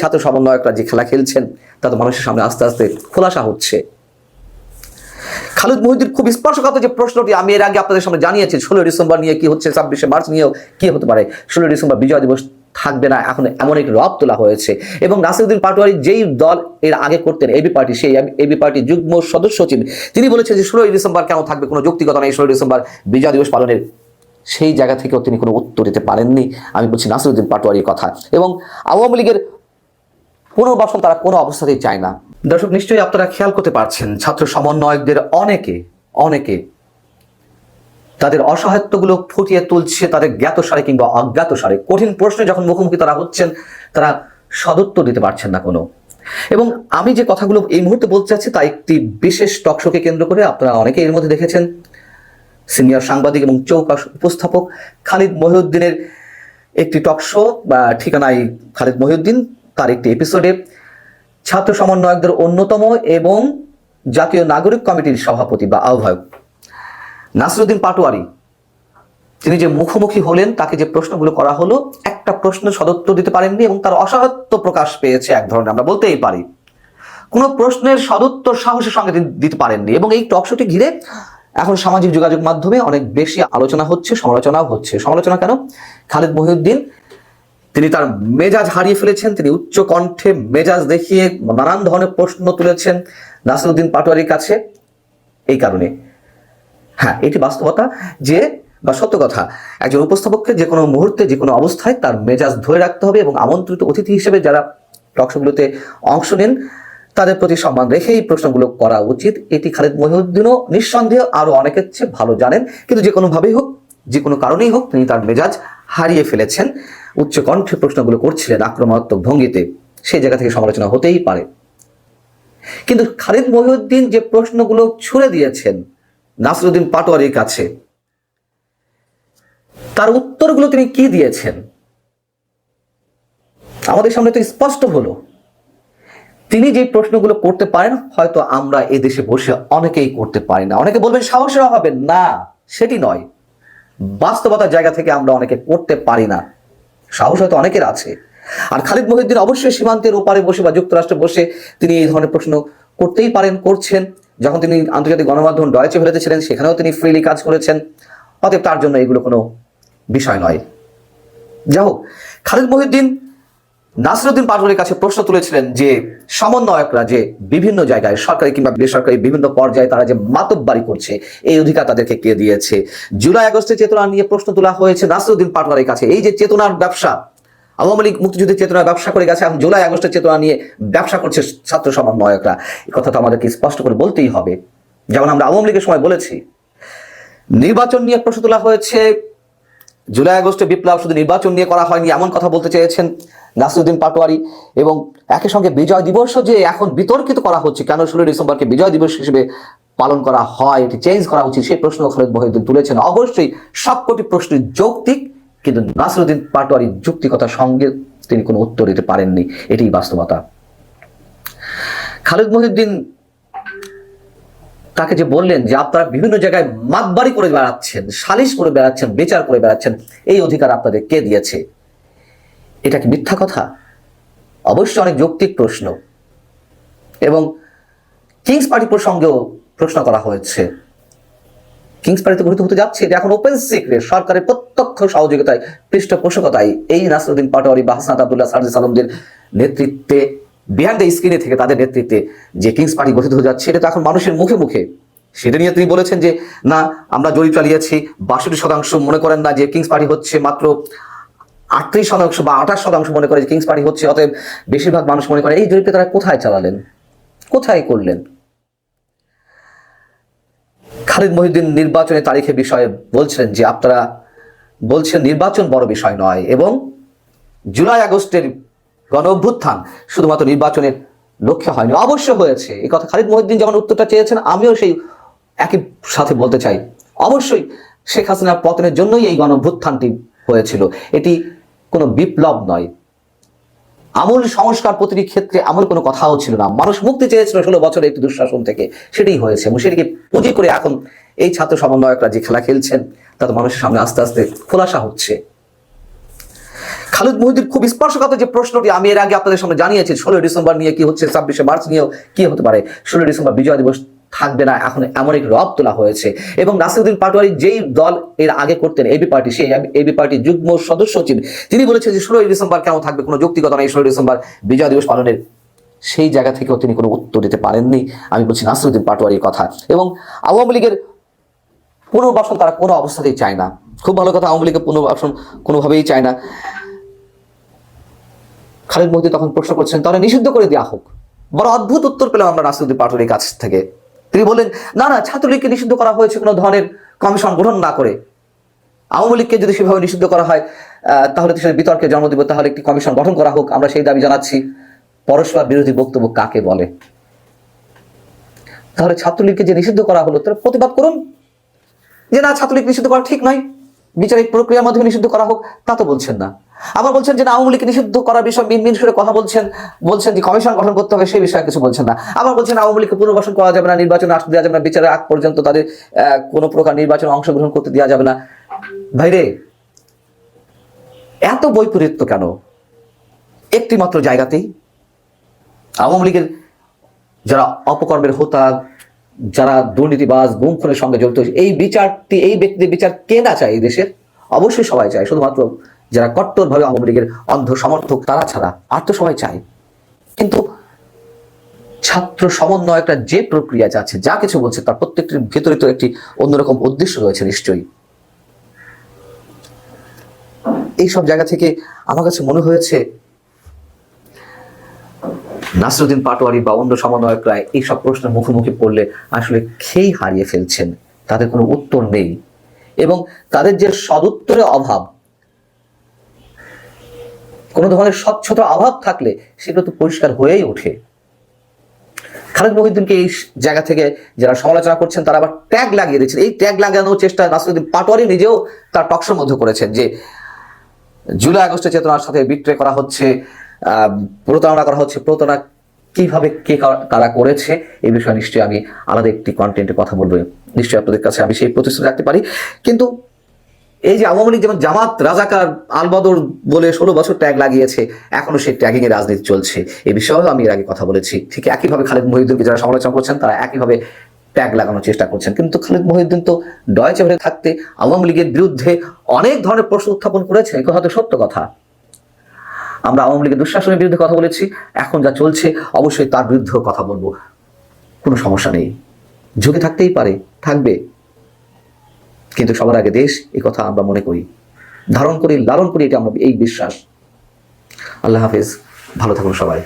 ছাত্র সমন্বয়করা যে খেলা খেলছেন, তা তো মানুষের সামনে আস্তে আস্তে খোলাসা হচ্ছে। খালিদ মহিউদ্দিন খুব স্পর্শকাতর যে প্রশ্নটি আমি এর আগে আপনাদের সামনে জানিয়েছি ষোলোই ডিসেম্বর নিয়ে কি হচ্ছে, ছাব্বিশে মার্চ নিয়েও কি হতে পারে ষোলোই ডিসেম্বর বিজয় দিবস থাকবে না, এখন এমন একটি রব তোলা হয়েছে। এবং নাসিরুদ্দিন পাটোয়ারি যেই দল এর আগে করতেন, এবি পার্টি, সেই এবি পার্টি যুগ্ম সদস্য সচিব, তিনি বলেছেন যে ষোলোই ডিসেম্বর কেন থাকবে, কোনো যৌক্তিকতা নেই, ষোলোই ডিসেম্বর বিজয় দিবস পালনের। সেই জায়গা থেকেও তিনি কোনো উত্তর দিতে পারেননি, আমি বলছি নাসিরুদ্দিন পাটোয়ারির কথা। এবং আওয়ামী লীগের পুনর্বাসন তারা কোনো অবস্থাতেই চায় না। দর্শক, নিশ্চয়ই আপনারা খেয়াল করতে পারছেন, ছাত্র সমন্বয়কদের অনেকে অনেকে তাদের অসহায়ত্বগুলো ফুটিয়ে তুলছে, তাদের জ্ঞাত সারে কিংবা অজ্ঞাত সারে। কঠিন প্রশ্নে যখন মুখোমুখি তারা হচ্ছেন, তারা সদুত্তর দিতে পারছেন না কোনো। এবং আমি যে কথাগুলো এই মুহূর্তে বলতে চাচ্ছি, তা একটি বিশেষ টকশোকে কেন্দ্র করে আপনারা অনেকে এর মধ্যে দেখেছেন। সিনিয়র সাংবাদিক এবং চৌকাশ উপস্থাপক খালিদ মহিউদ্দিনের একটি টকশো বা ঠিকানায় খালিদ মহিউদ্দিন তার একটি এপিসোডে ছাত্র সমন্বয়কদের অন্যতম এবং জাতীয় নাগরিক কমিটির সভাপতি বা আহ্বায়ক। নাসরুদ্দিন পাটোয়ারি, তিনি যে মুখোমুখি হলেন, তাকে যে প্রশ্নগুলো করা হলো, একটা প্রশ্ন সদুত্তর দিতে পারেননি এবং তার অসহায়ত্ব প্রকাশ পেয়েছে এক ধরনের। আমরা বলতেই পারি, কোনো প্রশ্নের সদুত্তর সাহসের সঙ্গে তিনি দিতে পারেননি এবং এই টকশোটি ঘিরে এখন সামাজিক যোগাযোগ মাধ্যমে অনেক বেশি আলোচনা হচ্ছে, সমালোচনাও হচ্ছে। সমালোচনা কেন? খালিদ মহিউদ্দিন তিনি তার মেজাজ হারিয়ে ফেলেছেন, তিনি উচ্চ কণ্ঠে মেজাজ দেখিয়ে নানান ধরনের প্রশ্ন তুলেছেন নাসিরুদ্দিন পাটোয়ারির কাছে। এই কারণে। হ্যাঁ এটি বাস্তবতা যে, বা সত্য কথা, একজন উপস্থাপককে যে কোনো মুহূর্তে, যে কোনো অবস্থায় তার মেজাজ ধরে রাখতে হবে এবং আমন্ত্রিত অতিথি হিসেবে যারা টকশোগুলোতে অংশ নেন, তাদের প্রতি সম্মান রেখে এই প্রশ্নগুলো করা উচিত। এটি খালিদ মহিউদ্দিনও নিঃসন্দেহে আরও অনেকের চেয়ে ভালো জানেন। কিন্তু যে কোনোভাবেই হোক, যে কোনো কারণেই হোক, তিনি তার মেজাজ হারিয়ে ফেলেছেন। উচ্চ কণ্ঠে প্রশ্নগুলো করছিলেন আক্রমণাত্মক ভঙ্গিতে। সেই জায়গা থেকে সমালোচনা হতেই পারে। কিন্তু খালিদ মহিউদ্দিন যে প্রশ্নগুলো ছুড়ে দিয়েছেন নাসরুদ্দিন পাটোয়ারির কাছে, তার উত্তরগুলো তিনি কি দিয়েছেন? আমাদের সামনে তো স্পষ্ট হলো। তিনি যে প্রশ্নগুলো করতে পারেন, হয়তো আমরা এদেশে বসে অনেকেই করতে পারি না। অনেকে বলবেন সাহসের অভাবে না, সেটি নয়। বাস্তবতার জায়গা থেকে আমরা অনেকে করতে পারি না। সাহস হয়তো অনেকের আছে। আর খালিদ মহিউদ্দিন অবশ্যই সীমান্তের ওপারে বসে বা যুক্তরাষ্ট্রে বসে তিনি এই ধরনের প্রশ্ন করতেই পারেন, করছেন। যখন তিনি আন্তর্জাতিক গণমাধ্যম ডয়েচে ভেলেতে ছিলেন, সেখানেও তিনি ফ্রিলি কাজ করেছেন। অতএব তার জন্য এগুলো কোনো বিষয় নয়। যাই হোক, খালিদ মহিউদ্দিন নাসরুদ্দিন পাটোয়ারির কাছে প্রশ্ন তুলেছিলেন যে সমন্বয়করা যে বিভিন্ন জায়গায়, সরকারি কিংবা বেসরকারি বিভিন্ন পর্যায়ে তারা যে মাতব্বারি করছে, এই অধিকার তাদেরকে কে দিয়েছে? জুলাই আগস্টে চেতনা নিয়ে প্রশ্ন তোলা হয়েছে নাসরুদ্দিন পাটোয়ারির কাছে। এই যে চেতনার ব্যবসা, আওয়ামী লীগ মুক্তিযুদ্ধের চেতনা ব্যবসা করে গেছে, এখন জুলাই আগস্টের চেতনা নিয়ে ব্যবসা করছে ছাত্র সমন্বয়করা। এই কথা তো আমাদেরকে স্পষ্ট করে বলতেই হবে। যেমন আমরা আওয়ামী লীগের সময় বলেছি, নির্বাচন নিয়ে প্রশ্ন তোলা হয়েছে জুলাই আগস্টে বিপ্লব শুধু নির্বাচন নিয়ে করা হয়নি, এমন কথা বলতে চেয়েছেন নাসিরুদ্দিন পাটোয়ারি এবং একই সঙ্গে বিজয় দিবসও যে এখন বিতর্কিত করা হচ্ছে, কেন ষোলোই ডিসেম্বরকে বিজয় দিবস হিসেবে পালন করা হয়, এটি চেঞ্জ করা উচিত, সেই প্রশ্ন খালেদ মহিউদ্দিন তুলেছেন। অবশ্যই সবকটি প্রশ্নের যৌক্তিক, কিন্তু নাসিরুদ্দিন পাটোয়ারি যুক্তিকতার সঙ্গে তিনি কোনো উত্তর দিতে পারেননি এটি বাস্তবতা। খালেদ মহিউদ্দিন তাকে যে বললেন যে আপনারা বিভিন্ন জায়গায় মাতবাড়ি করে বেড়াচ্ছেন, সালিশ করে বেড়াচ্ছেন, বিচার করে বেড়াচ্ছেন, এই অধিকার আপনাদের কে দিয়েছে? এটা কি মিথ্যা কথা? অবশ্যই অনেক যৌক্তিক প্রশ্ন। এবং কিংস পার্টি প্রসঙ্গেও প্রশ্ন করা হয়েছে। কিংস পার্টিতে গঠিত হতে যাচ্ছে, এটা এখন ওপেন সিক্রেট সরকারের প্রত্যক্ষ সহযোগিতায়, পৃষ্ঠপোষকতায়। এই নাসরুদ্দিন পাটোয়ারি বা হাসনাত আবদুল্লাহ সারজিস আলমদের নেতৃত্বে বিহাইন্ড দ্য স্ক্রিনে থেকে তাদের নেতৃত্বে যে কিংস পার্টি গঠিত হয়ে যাচ্ছে, এটা তো এখন মানুষের মুখে মুখে। সেটা নিয়ে তিনি বলেছেন যে, না, আমরা জরিপ চালিয়েছি, বাষট্টি শতাংশ মনে করেন না যে কিংস পার্টি হচ্ছে মাত্র আটত্রিশ শতাংশ বা আঠাশ শতাংশ মনে করে যে কিংস পার্টি হচ্ছে, অতএব বেশিরভাগ মানুষ মনে করে এই জরিপে তারা কোথায় চালালেন? কোথায় করলেন? খালিদ মহিউদ্দিন নির্বাচনের তারিখে বিষয়ে বলছিলেন যে, আপনারা বলছেন নির্বাচন বড় বিষয় নয় এবং জুলাই আগস্টের গণ অভ্যুত্থান শুধুমাত্র নির্বাচনের লক্ষ্যে হয়নি, অবশ্য হয়েছে। এই কথা খালিদ মহিউদ্দিন যেমন উত্তরটা চেয়েছেন, আমিও সেই একই সাথে বলতে চাই। অবশ্যই শেখ হাসিনার পতনের জন্যই এই গণ অভ্যুত্থানটি হয়েছিল। এটি কোনো বিপ্লব নয়। আমূল সংস্কার প্রতিটি ক্ষেত্রে আমল কোনো কথাও ছিল না। মানুষ মুক্তি চেয়েছিল ষোলো বছরের একটি দুঃশাসন থেকে। সেটাই হয়েছে। এবং সেটিকে পুঁজি করে এখন এই ছাত্র সমন্বয়করা যে খেলা খেলছেন, তাতে মানুষের সামনে আস্তে আস্তে খোলাসা হচ্ছে। খালিদ মহিউদ্দিন খুব স্পর্শকাতর যে প্রশ্নটি আমি এর আগে আপনাদের সামনে জানিয়েছি, ষোলোই ডিসেম্বর নিয়ে কি হচ্ছে, ছাব্বিশে মার্চ নিয়েও কি হতে পারে, ষোলোই ডিসেম্বর বিজয় দিবস থাকবে না, এখন এমন এক রব তোলা হয়েছে। এবং নাসিরুদ্দিন পাটোয়ারি যেই দল এর আগে করতেন এবি পার্টি সেই এবি পার্টির যুগ্ম সদস্য সচিব, তিনি বলেছেন যে ষোলোই ডিসেম্বর কেন থাকবে, কোনো যৌক্তিকতা নেই, ষোলোই ডিসেম্বর বিজয় দিবস পালনের সেই জায়গা থেকেও তিনি কোনো উত্তর দিতে পারেননি, আমি বলছি নাসিরুদ্দিন পাটোয়ারির কথা। এবং আওয়ামী লীগের পুনর্বাসন তারা কোনো অবস্থাতেই চায় না, খুব ভালো কথা, আওয়ামী লীগের পুনর্বাসন কোনোভাবেই চায় না। খালিদ মহিদি তখন প্রশ্ন করছেন, তাহলে নিষিদ্ধ করে দেওয়া হোক। বড় অদ্ভুত উত্তর পেলাম আমরা নাসিরুদ্দিন পাটোয়ারির কাছ থেকে। তিনি বললেন, না না, ছাত্রলীগকে নিষিদ্ধ করা হয়েছে, কোনো ধরনের কমিশন গঠন না করে। আওয়ামী লীগকে যদি সেভাবে নিষিদ্ধ করা হয় তাহলে সেটা বিতর্কে জন্ম দেবে, তাহলে একটি কমিশন গঠন করা হোক। আমরা সেই দাবি জানাচ্ছি। পরস্পর বিরোধী বক্তব্য কাকে বলে? তাহলে ছাত্রলীগকে যে নিষিদ্ধ করা হলো, তারা প্রতিবাদ করুন। যে না, ছাত্রলীগ নিষিদ্ধ করা ঠিক নয়, বিচারিক প্রক্রিয়ার মাধ্যমে নিষিদ্ধ করা হোক, তা তো বলছেন না। আবার বলছেন যে আওয়ামী লীগকে নিষিদ্ধ করার বিষয়ে মিন মিন সুরে কথা বলছেন বলছেন যে কমিশন গঠন করতে হবে সেই বিষয়ে কিছু বলছেন না। আবার বলছেন আওয়ামী লীগকে পুনর্বাসন করা যাবে না, নির্বাচনে আসতে দেওয়া যাবে না, বিচারের আগ পর্যন্ত তাদের কোনো প্রকার নির্বাচনে অংশগ্রহণ করতে দেওয়া যাবে না। ভাইরে এত বৈপরীত্য কেন? একটি মাত্র জায়গাতেই আওয়ামী লীগের যারা অপকর্মের হোতা যারা দুর্নীতিবাজ গুম খুনের সঙ্গে জড়িত, এই বিচারটি, এই ব্যক্তিদের বিচার কে না চায় এই দেশের? অবশ্যই সবাই চায়, শুধুমাত্র যারা কট্টরভাবে আওয়ামী লীগের অন্ধ সমর্থক তারা ছাড়া আর তো সবাই চায়। কিন্তু ছাত্র সমন্বয় একটা যে প্রক্রিয়া যাচ্ছে, যা কিছু বলছে, তার প্রত্যেকটির ভেতরে তো একটি অন্যরকম উদ্দেশ্য রয়েছে নিশ্চয়ই। এই সব জায়গা থেকে আমার কাছে মনে হয়েছে, নাসরুদ্দিন পাটোয়ারি বা অন্য সমন্বয়করা এইসব প্রশ্নের মুখোমুখি পড়লে আসলে খেই হারিয়ে ফেলছেন। তাদের কোনো উত্তর নেই। এবং তাদের যে সদুত্তরের অভাব কোনো ধরনের স্বচ্ছতা অভাব থাকলে সেগুলো তো পরিষ্কার হয়েই ওঠে। খালেদ মহিউদ্দিনকে এই জায়গা থেকে যারা সমালোচনা করছেন, তারা আবার ট্যাগ লাগিয়ে দিচ্ছেন। এই ট্যাগ লাগানোর চেষ্টা নাসরুদ্দিন পাটোয়ারি নিজেও তার টকশোর মধ্যে করেছেন যে, জুলাই আগস্টের চেতনার সাথে বিট্রে করা হচ্ছে প্রতারণা করা হচ্ছে, প্রতারণা কীভাবে কা- কারা করেছে, এই বিষয়ে নিশ্চয়ই আমি আলাদা একটি কন্টেন্টে কথা বলব। নিশ্চয়ই আপনাদের কাছে আমি সেই প্রতিশ্রুতি রাখতে পারি। কিন্তু এই যে আওয়ামী লীগ যেমন জামাত, রাজাকার, আলবদর বলে ষোলো বছর ট্যাগ লাগিয়েছে, এখনও সেই ট্যাগিং এর রাজনীতি চলছে। এ বিষয়েও আমি এর আগে কথা বলেছি। ঠিক একইভাবে খালেদ মহিউদ্দিনকে যারা সমালোচনা করছেন, তারা একইভাবে ট্যাগ লাগানোর চেষ্টা করছেন। কিন্তু খালেদ মহিউদ্দিন তো ডয়চে ভেলে থাকতে আওয়ামী লীগের বিরুদ্ধে অনেক ধরনের প্রশ্ন উত্থাপন করেছেন এই কথা তো সত্য কথা। আমরা আওয়ামী লীগের দুঃশাসনের বিরুদ্ধে কথা বলেছি, এখন যা চলছে, অবশ্যই তার বিরুদ্ধেও কথা বলব। কোনো সমস্যা নেই। ঝুঁকি থাকতেই পারে, থাকবে। কিন্তু সবার আগে দেশ এই কথা আমরা মনে করি। ধারণ করি, লালন করি, এটা আমরা এই বিশ্বাস। আল্লাহ হাফিজ, ভালো থাকুন সবাই।